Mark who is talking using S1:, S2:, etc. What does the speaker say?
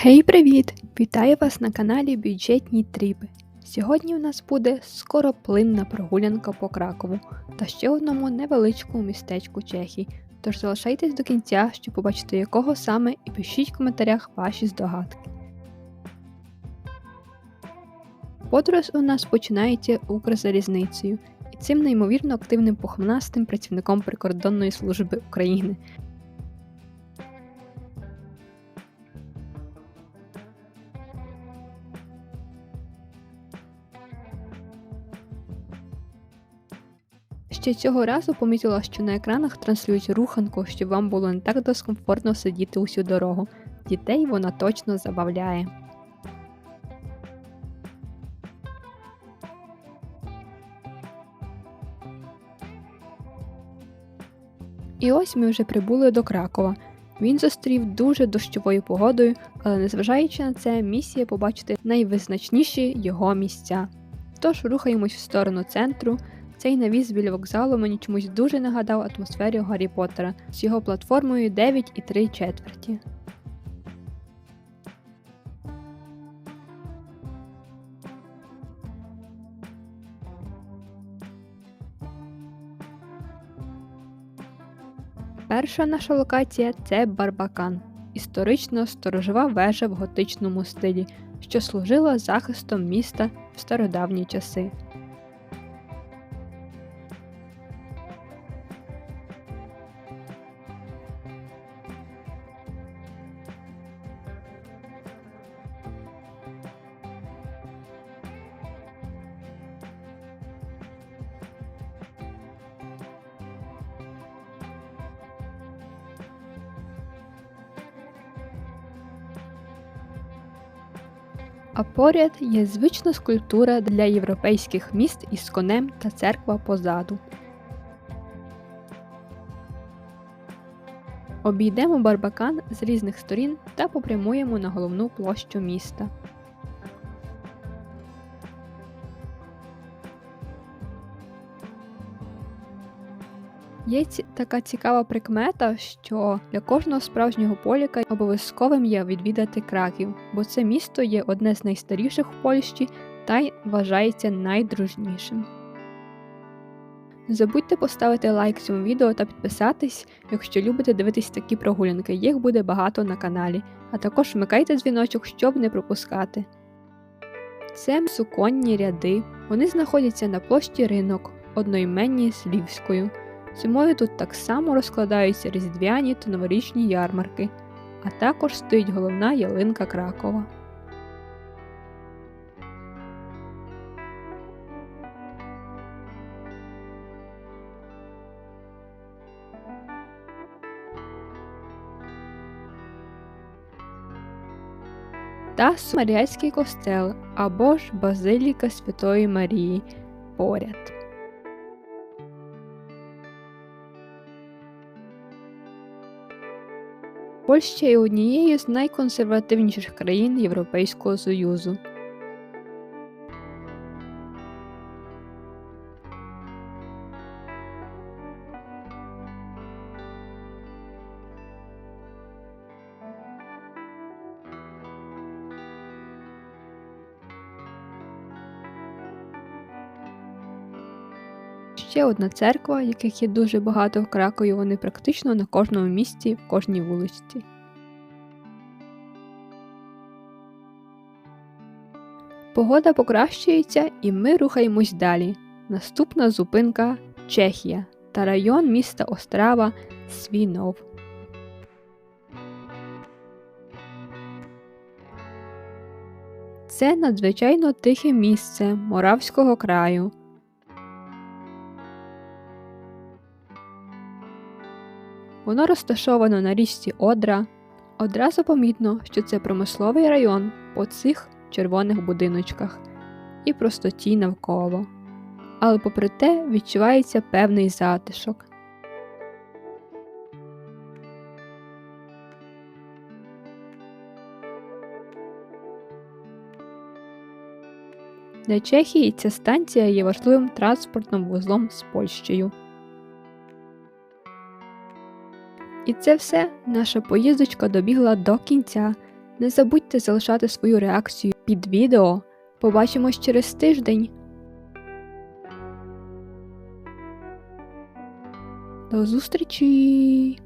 S1: Гей, привіт! Вітаю вас на каналі Бюджетні Тріпи. Сьогодні у нас буде скороплинна прогулянка по Кракову та ще одному невеличкому містечку Чехії. Тож залишайтесь до кінця, щоб побачити якого саме, і пишіть в коментарях ваші здогадки. Подорож у нас починається Укрзалізницею і цим неймовірно активним пухнастим працівником прикордонної служби України. Ще цього разу помітила, що на екранах транслюють руханку, щоб вам було не так дискомфортно сидіти усю дорогу. Дітей вона точно забавляє. І ось ми вже прибули до Кракова. Він зустрів дуже дощовою погодою, але незважаючи на це, місія побачити найвизначніші його місця. Тож рухаємось в сторону центру. Цей навіс біля вокзалу мені чомусь дуже нагадав атмосфері Гаррі Поттера з його платформою 9 і 3 четверті. Перша наша локація це Барбакан, історично сторожова вежа в готичному стилі, що служила захистом міста в стародавні часи. А поряд є звична скульптура для європейських міст із конем та церква позаду. Обійдемо Барбакан з різних сторін та попрямуємо на головну площу міста. Є така цікава прикмета, що для кожного справжнього поліка обов'язковим є відвідати Краків, бо це місто є одне з найстаріших в Польщі та й вважається найдружнішим. Не забудьте поставити лайк цьому відео та підписатись, якщо любите дивитись такі прогулянки, їх буде багато на каналі, а також вмикайте дзвіночок, щоб не пропускати. Це суконні ряди. Вони знаходяться на площі ринок, одноіменній з Львівською. Зимою тут так само розкладаються різдвяні та новорічні ярмарки, а також стоїть головна ялинка Кракова. Та Маріатський костел або ж Базиліка Святої Марії поряд. Польща є однією з найконсервативніших країн Європейського Союзу. Ще одна церква, яких є дуже багато в Кракові, вони практично на кожному місці, в кожній вулиці. Погода покращується, і ми рухаємось далі. Наступна зупинка Чехія та район міста Острава Свінов. Це надзвичайно тихе місце Моравського краю. Воно розташовано на річці Одра. Одразу помітно, що це промисловий район по цих червоних будиночках і простоті навколо. Але попри те відчувається певний затишок. Для Чехії ця станція є важливим транспортним вузлом з Польщею. І це все наша поїздочка добігла до кінця. Не забудьте залишати свою реакцію під відео. Побачимось через тиждень. До зустрічі!